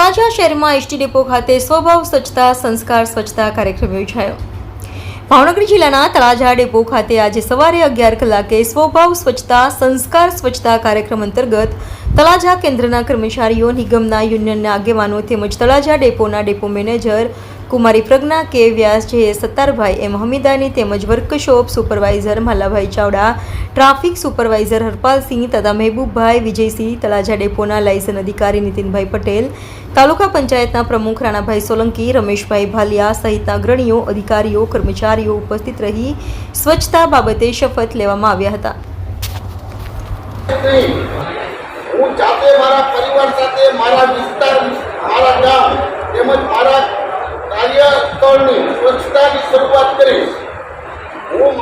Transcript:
તળાજા શહેરમાં ST depot ખાતે સ્વભાવ, સ્વચ્છતા, સંસ્કાર, સ્વચ્છતા કાર્યક્રમ યોજાયો. ભાવનગર જિલ્લાના તળાજા ડેપો ખાતે આજે સવારે અગિયાર કલાકે સ્વભાવ, સ્વચ્છતા, સંસ્કાર, સ્વચ્છતા કાર્યક્રમ અંતર્ગત તળાજા કેન્દ્રના કર્મચારીઓ, નિગમના યુનિયનના આગેવાનો તેમજ તળાજા ડેપોના ડેપો મેનેજર કુમારી Pragna, K Vyas, J Sattarbhai, M Hamidani તેમજ workshop supervisor Mallabhai Chavda, traffic supervisor Harpalsinh તથા મહેબૂબભાઈ વિજયસિંહ, તળાજા ડેપોના લાયસન અધિકારી નીતિનભાઈ પટેલ, તાલુકા પંચાયતના પ્રમુખ રાણાભાઈ સોલંકી, રમેશભાઈ ભાલિયા સહિતના અગ્રણીઓ, અધિકારીઓ, કર્મચારીઓ ઉપસ્થિત રહી સ્વચ્છતા બાબતે શપથ લેવામાં આવ્યા હતા. હું જાતે મારા પરિવાર સાથે, મારા ગામ તેમજ મારા સ્વચ્છતાની શરૂઆત કરીશ.